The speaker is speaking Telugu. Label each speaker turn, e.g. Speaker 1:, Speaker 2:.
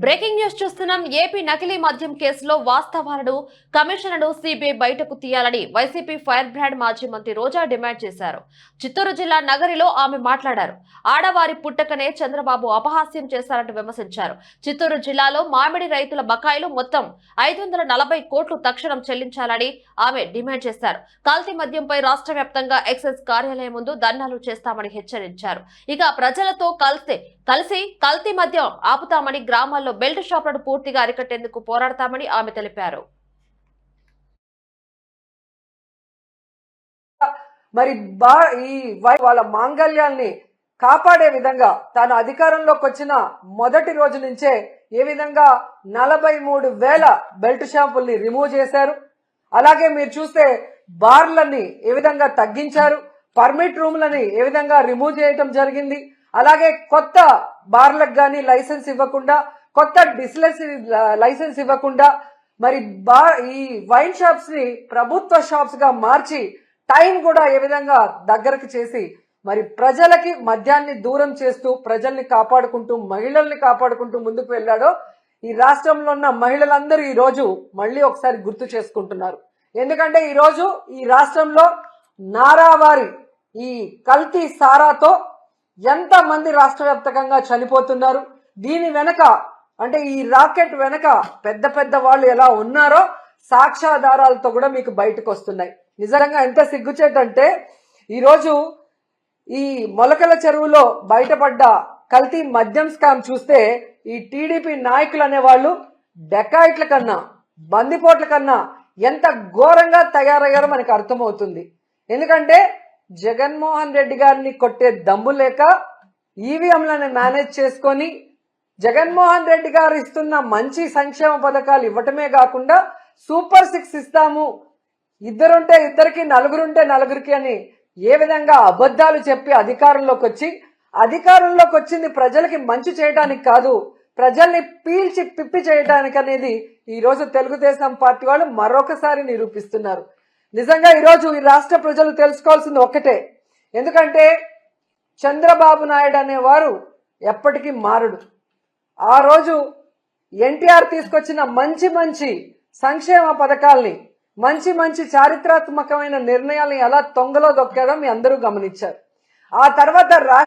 Speaker 1: బ్రేకింగ్ న్యూస్ చూస్తున్నాం. ఏపీ నకిలీ మద్యం కేసులో వాస్తవాలను కమిషనర్ను సిబిఐ బయటకు తీయాలని వైసీపీ ఫైర్ బ్రాండ్ మాజీ మంత్రి రోజా డిమాండ్ చేశారు. చిత్తూరు జిల్లా నగరిలో ఆమె మాట్లాడారు. ఆడవారి పుట్టకనే చంద్రబాబు అపహాస్యం చేశారంటూ విమర్శించారు. చిత్తూరు జిల్లాలో మామిడి రైతుల బకాయిలు మొత్తం ఐదు వందల నలభై కోట్లు తక్షణం చెల్లించాలని ఆమె డిమాండ్ చేశారు. కల్తీ మద్యంపై రాష్ట్ర వ్యాప్తంగా ఎక్సైజ్ కార్యాలయం ముందు ధర్నాలు చేస్తామని హెచ్చరించారు. ఇక ప్రజలతో కలిసి కలిసి కల్తీ మద్యం ఆపుతామని గ్రామాల్లో బెల్ట్ షాపులను పూర్తిగా అరికట్టేందుకు పోరాడతామని ఆమె తెలిపారు.
Speaker 2: మరి బా ఈ వాళ్ళ మాంగళ్యాల్ని కాపాడే విధంగా తాను అధికారంలోకి వచ్చిన మొదటి రోజు నుంచే ఏ విధంగా నలభై మూడు వేల బెల్ట్ షాపుల్ని రిమూవ్ చేశారు. అలాగే మీరు చూస్తే బార్లని ఏ విధంగా తగ్గించారు పర్మిట్ రూమ్లని ఏ విధంగా రిమూవ్ చేయటం జరిగింది అలాగే కొత్త బార్లకు కానీ లైసెన్స్ ఇవ్వకుండా కొత్త డిస్లెస్ లైసెన్స్ ఇవ్వకుండా మరి బా ఈ వైన్ షాప్స్ని ప్రభుత్వ షాప్స్గా మార్చి టైం కూడా ఏ విధంగా దగ్గరకు చేసి మరి ప్రజలకి మద్యాన్ని దూరం చేస్తూ ప్రజల్ని కాపాడుకుంటూ మహిళల్ని కాపాడుకుంటూ ముందుకు వెళ్ళాడో ఈ రాష్ట్రంలో ఉన్న మహిళలందరూ ఈ రోజు మళ్ళీ ఒకసారి గుర్తు చేసుకుంటున్నారు. ఎందుకంటే ఈ రోజు ఈ రాష్ట్రంలో నారావారి ఈ కల్తీ సారాతో ఎంత మంది రాష్ట్ర చనిపోతున్నారు? దీని వెనక అంటే ఈ రాకెట్ వెనక పెద్ద పెద్ద వాళ్ళు ఎలా ఉన్నారో సాక్ష్యాధారాలతో కూడా మీకు బయటకు వస్తున్నాయి. నిజంగా ఎంత సిగ్గుచేటంటే ఈరోజు ఈ మొలకల చెరువులో బయటపడ్డ కల్తీ మద్యం స్కామ్ చూస్తే ఈ టీడీపీ నాయకులు అనేవాళ్ళు డెకాయిట్ల కన్నా బందిపోట్ల కన్నా ఎంత ఘోరంగా తయారయ్యారో మనకు అర్థమవుతుంది. ఎందుకంటే జగన్మోహన్ రెడ్డి గారిని కొట్టే దమ్ము లేక ఈవీఎంలను మేనేజ్ చేసుకొని జగన్మోహన్ రెడ్డి గారు ఇస్తున్న మంచి సంక్షేమ పథకాలు ఇవ్వటమే కాకుండా సూపర్ సిక్స్ ఇస్తాము. ఇద్దరుంటే ఇద్దరికి నలుగురుంటే నలుగురికి అని ఏ విధంగా అబద్ధాలు చెప్పి అధికారంలోకి వచ్చి అధికారంలోకి వచ్చింది ప్రజలకి మంచి చేయడానికి కాదు ప్రజల్ని పీల్చి పిప్పి చేయడానికి అనేది ఈరోజు తెలుగుదేశం పార్టీ వాళ్ళు మరొకసారి నిరూపిస్తున్నారు. నిజంగా ఈరోజు ఈ రాష్ట్ర ప్రజలు తెలుసుకోవాల్సింది ఒక్కటే. ఎందుకంటే చంద్రబాబు నాయుడు అనేవారు ఎప్పటికీ మారడు. ఆ రోజు ఎన్టీఆర్ తీసుకొచ్చిన మంచి మంచి సంక్షేమ పథకాల్ని మంచి మంచి చారిత్రాత్మకమైన నిర్ణయాల్ని ఎలా తొంగలో దొక్కాడో మీ అందరూ గమనించారు. ఆ తర్వాత రా